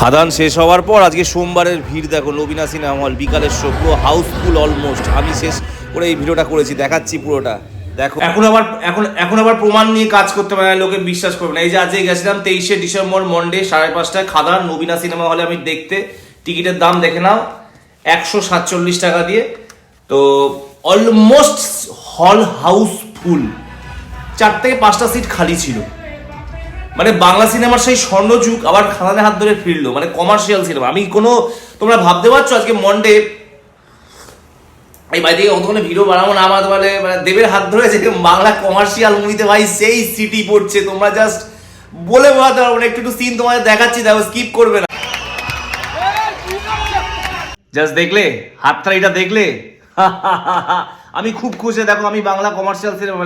খাদান শেষ হওয়ার পর আজকে সোমবারের ভিড় দেখো নবীনা সিনেমা হল বিকালের শো পুরো হাউসফুল অলমোস্ট আমি শেষ করে এই ভিডিওটা করেছি দেখাচ্ছি পুরোটা। দেখো। এখন আবার এখন এখন আবার প্রমাণ নিয়ে কাজ করতে পারে না, লোকে বিশ্বাস করবে না। এই যে আজকে গেছিলাম তেইশে ডিসেম্বর মন্ডে সাড়ে পাঁচটায় খাদান নবীনা সিনেমা হলে আমি দেখতে। টিকিটের দাম দেখে নাও একশো সাতচল্লিশ টাকা দিয়ে। তো অলমোস্ট হল হাউসফুল চার থেকে পাঁচটা সিট খালি ছিল। মানে বাংলা সিনেমার সেই স্বর্ণযুগ আবার খাদানে হাত ধরে ফিরলো মানে কমার্শিয়াল সিনেমা আমি কোনো, তোমরা ভাবতে পারছ আজকে মন্ডে এই বাইরে অতক্ষণে ভিডিও বানাবো না, আমার মানে মানে দেবের হাত ধরে যে বাংলা কমার্শিয়াল মুভিতে ভাই সেই সিটি পড়ছে, তোমরা জাস্ট বলে বোঝাতে পারব না, একটু একটু সিন তোমাদের দেখাচ্ছি, দেখো স্কিপ করবে না। জাস্ট দেখলে? হাততালিটা দেখলে? আমি খুব খুশি, দেখো, আমি বাংলা কমার্শিয়াল সিনেমা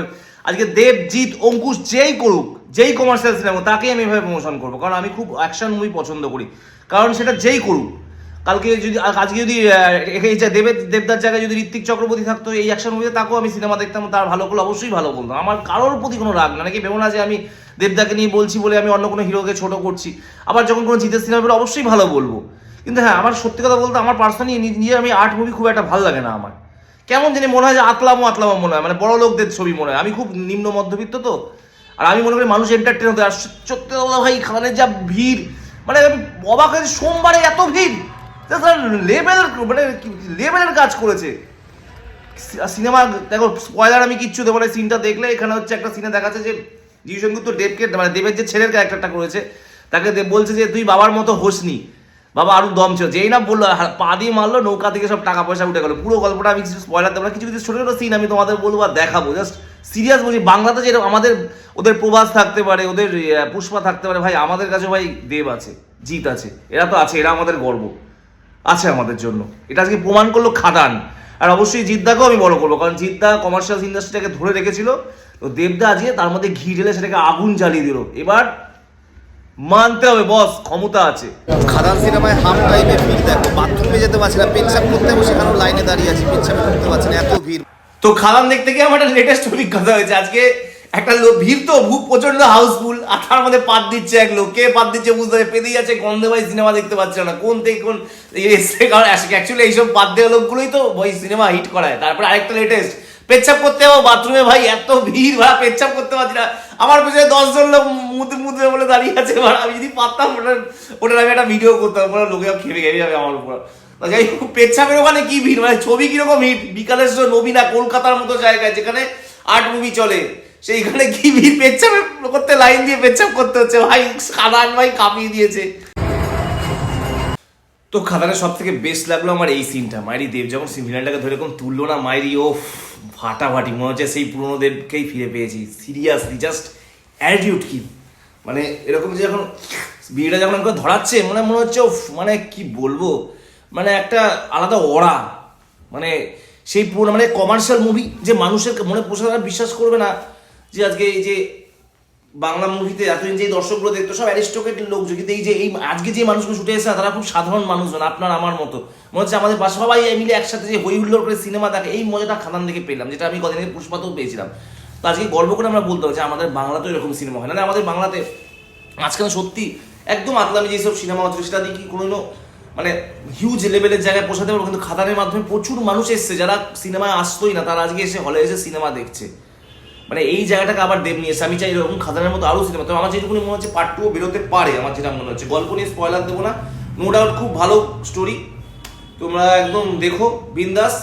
আজকে দেবজিৎ, অঙ্কুশ যেই করুক যেই কমার্শিয়াল সিনেমা তাকেই আমি এভাবে প্রমোশন করব। কারণ আমি খুব অ্যাকশন মুভি পছন্দ করি। কারণ সেটা যেই করুক, কালকে যদি আজকে যদি দেবের দেবদার জায়গায় যদি ঋত্বিক চক্রবর্তী থাকতো, এই অ্যাকশন মুভিতে তাকেও আমি সিনেমা দেখতাম, তার ভালো করলে অবশ্যই ভালো বলতাম। আমার কারোর প্রতি কোনো রাগ না। নাকি ভেবো না যে আমি দেবদাকে নিয়ে বলছি বলে আমি অন্য কোনো হিরোকে ছোট করছি। আবার যখন কোনো জিতের সিনেমা বেরো অবশ্যই ভালো বলব। কিন্তু হ্যাঁ আমার সত্যি কথা বলতে আমার পার্সোনালি নিজে আমি আর্ট মুভি খুব একটা ভালো লাগে না আমার। কেমন জানি মনে হয় যে আতলামো আতলামো মনে হয়। মানে বড় লোকদের ছবি মনে হয়। আমি খুব নিম্ন মধ্যবিত্ত তো। আর আমি মনে করি মানুষ এন্টারটেন হতে আর সত্যি ভাই খানের যা ভিড় মানে আমি অবাক হয়েছি সোমবারে এত ভিড়। লেভেল মানে লেভেলের কাজ করেছে। সিনেমা দেখো স্পয়লার আমি কিচ্ছু দেবো না সিনটা দেখলে এখানে হচ্ছে একটা সিনে দেখাচ্ছে যে জিউ সংগীত তো দেবকে মানে দেবের যে ছেলের ক্যারেক্টারটা করেছে, তাকে বলছে যে, তুই বাবার মতো হোসনি। বাবা, আরও দম ছিল। যেই না বলল পা দিয়ে মারলো, নৌকা থেকে সব টাকা পয়সা উঠে গেলো। পুরো গল্পটা আমি কিছু স্পয়লার দেবো না, কিছু কিছু ছোটো ছোটো সিন আমি তোমাদের বলব আর দেখাবো। জাস্ট সিরিয়াস বলছি, বাংলাতে যেরকম আমাদের, ওদের প্রবাস থাকতে পারে, ওদের পুষ্পা থাকতে পারে, ভাই, আমাদের কাছে ভাই দেব আছে, জিৎ আছে, এরা তো আছে, এরা আমাদের গর্ব, আছে আমাদের জন্য। এটা আজকে প্রমাণ করল খাদান। আর অবশ্যই জিদ্দাকেও আমি বড় করব, কারণ জিদ্দা কমার্শিয়াল ইন্ডাস্ট্রিটাকে ধরে রেখেছিল, তো দেবদা আজকে তার মধ্যে ঘি ঢেলে সেটাকে আগুন জ্বালিয়ে দিল। এবার মানতে হবে বস ক্ষমতা আছে। খাদান সিনেমায় হাফ টাইমে ভিড় দেখো বাথরুমে যেতে পারছি না পেনসাপ করতে হবে সেখানেও লাইনে দাঁড়িয়ে আছি পেনসাপে করতে পারছি না এত ভিড়। তো খাদান দেখতে গিয়ে আমার একটা লেটেস্ট অভিজ্ঞতা হয়েছে। আজকে একটা লোক ভিড় তো খুব প্রচণ্ড হাউসফুল আর তার মধ্যে পাত দিচ্ছে এক লোক। কে পাত দিচ্ছে বুঝতে পারছে পেতেই যাচ্ছে গন্ধে ভাই সিনেমা দেখতে পাচ্ছে না। কোন থেকে কোন এসছে কারণ অ্যাকচুয়ালি এইসব বাদ দেওয়া লোকগুলোই তো ওই সিনেমা হিট করায়। তারপরে আরেকটা লেটেস্ট পেচ্ছাপ করতে যাব, বাথরুমে ভাই, এত ভিড় ভাড়া পেচ্ছাপ করতে পারছি না। আমার পেছনে দশজন লোক মুতে মুতে বলে দাঁড়িয়ে আছে আমি যদি পারতাম ওটা ওটার আমি একটা ভিডিও করতাম পুরো লোকে খেপে খেপে যাবে আমার উপর। যাই হোক, পেচ্ছাপের ওখানে কি ভিড়? মানে ছবি কীরকম হিট বিকালের নবীনা কলকাতার মতো জায়গায়, যেখানে আর্ট মুভি চলে, সেইখানে কি ভিড়? পেচ্ছাপে করতে লাইন দিয়ে পেচ্ছাপ করতে হচ্ছে, ভাই সাদান ভাই কাঁপিয়ে দিয়েছে। তো খাদানের সব থেকে বেস্ট লাগল আমার এই সিনটা মাইরি দেব যখন ভিলেনটাকে ধরে এরকম তুললো না, মাইরি ও ফাটাফাটি, মনে হচ্ছে সেই পুরনো দেবকেই ফিরে পেয়েছি। সিরিয়াসলি জাস্ট অ্যাটিটিউড কি মানে এরকম যে এখন বিয়েটা যখন আমাকে ধরাচ্ছে মানে মনে হচ্ছে মানে কি বলব? মানে একটা আলাদা অরা মানে সেই পুরো মানে কমার্শিয়াল মুভি যে মানুষের মনে পোষা বিশ্বাস করবে না যে আজকে এই যে বাংলা মুভিতে এতদিন যে দর্শকগুলো দেখতো সব অ্যারিস্টোকেট লোক কিন্তু এই যে এই আজকে যে মানুষগুলো ছুটে এসেছে তারা খুব সাধারণ মানুষজন আপনার আমার মতো। মনে হচ্ছে আমাদের বাসা সবাই মিলে একসাথে যে হই হুল্লোড় করে সিনেমা দেখে এই মজাটা খাদান থেকে পেলাম যেটা আমি কদিন পুষ্পাতেও পেয়েছিলাম। তো আজকে গর্ব করে আমরা বলতে যে আমাদের বাংলাতেও এরকম সিনেমা হয়। না না, আমাদের বাংলাতে আজকাল সত্যি একদম আদলামি যেসব সিনেমা হচ্ছে সেটা দিয়ে কি কোনো মানে হিউজ লেভেলের জায়গায় পৌঁছাতে পারব। কিন্তু খাদানের মাধ্যমে প্রচুর মানুষ এসছে যারা সিনেমায় আসতোই না তারা আজকে এসে হলে এসে সিনেমা দেখছে। মানে এই জায়গাটাকে আবার দেব নিয়ে আমি চাই এরকম খাদানের মতো আরও সিনেমা। তবে আমার যেটুকুনি মনে হচ্ছে পার্ট টু বেরোতে পারে, আমার যেটা মনে হচ্ছে। গল্প নিয়ে স্পয়লার দেবো না। নো ডাউট খুব ভালো স্টোরি তোমরা একদম দেখো, বিন্দাস।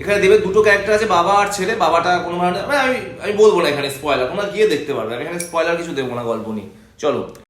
এখানে দেবের দুটো ক্যারেক্টার আছে, বাবা আর ছেলে। বাবাটা কোনো মানে আমি আমি বলব না এখানে স্পয়লার তোমরা গিয়ে দেখতে পারবে। এখানে স্পয়লার কিছু দেবো না গল্প নিয়ে। চলো।